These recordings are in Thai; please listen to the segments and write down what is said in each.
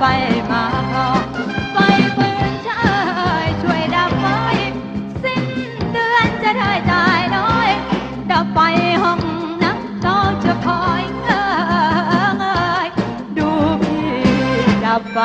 ไปมาคองไฟฟืนเชยช่วยดับไฟสิ้นเดือนจะได้จ่ายน้อย ดับไฟห้องนักน้องจะคอยเงยดูพี่ดับไฟ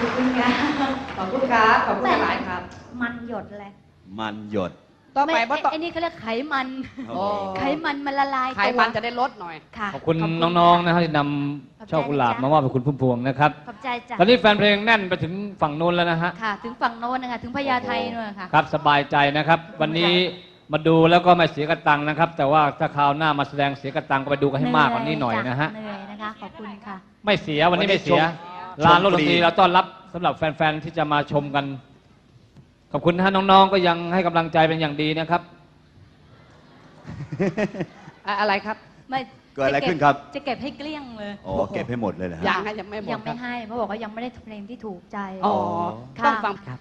ขอบคุณครับขอบคุณครับขอบคุณหลายครับ มันหยดเลยมันหยด ต่อไปม่ว่าต่อไอ้นี่เขาเรียกไขมัน โอ้โอ้ไขมันมันละลายไขตัวมันจะได้ลดหน่อย ค่ะ ขอบคุณน้องๆนะครับที่นำช่อกุหลาบมามอบให้คุณพุ่มพวงนะครับขอบใจจ้ะตอนนี้แฟนเพลงแน่นไปถึงฝั่งโน้นแล้วนะฮะค่ะ ถึงฝั่งโน้นนะคะถึงพญาไทนู่นนะคะครับสบายใจนะครับ วันนี้มาดูแล้วก็ไม่เสียกระตังค์นะครับ แต่ว่าถ้าคราวหน้ามาแสดงเสียกระตังค์ก็ไปดูกันให้มากกว่านี้หน่อยนะฮะเหนื่อยนะคะขอบคุณค่ะ ไม่เสียวันนี้ไม่เสียวันนี้ชม ลานรถดนตรีชมฟรีเราต้อนรับสำหรับแฟนๆที่จะมาชมกัน ขอบคุณนะฮะน้องๆก็ยังให้กำลังใจเป็นอย่างดีนะครับ อะอะไรครับ ไม่เกิดอะไรขึ้นครับ จะเก็บให้เกลี้ยงเลย อ๋อเก็บให้หมดเลยนะฮะ ยังให้ยังไม่หมดยังไม่ครับให้เพราะบอกว่ายังไม่ได้เพลงที่ถูกใจ อ๋อค่ะต้องฟังครับ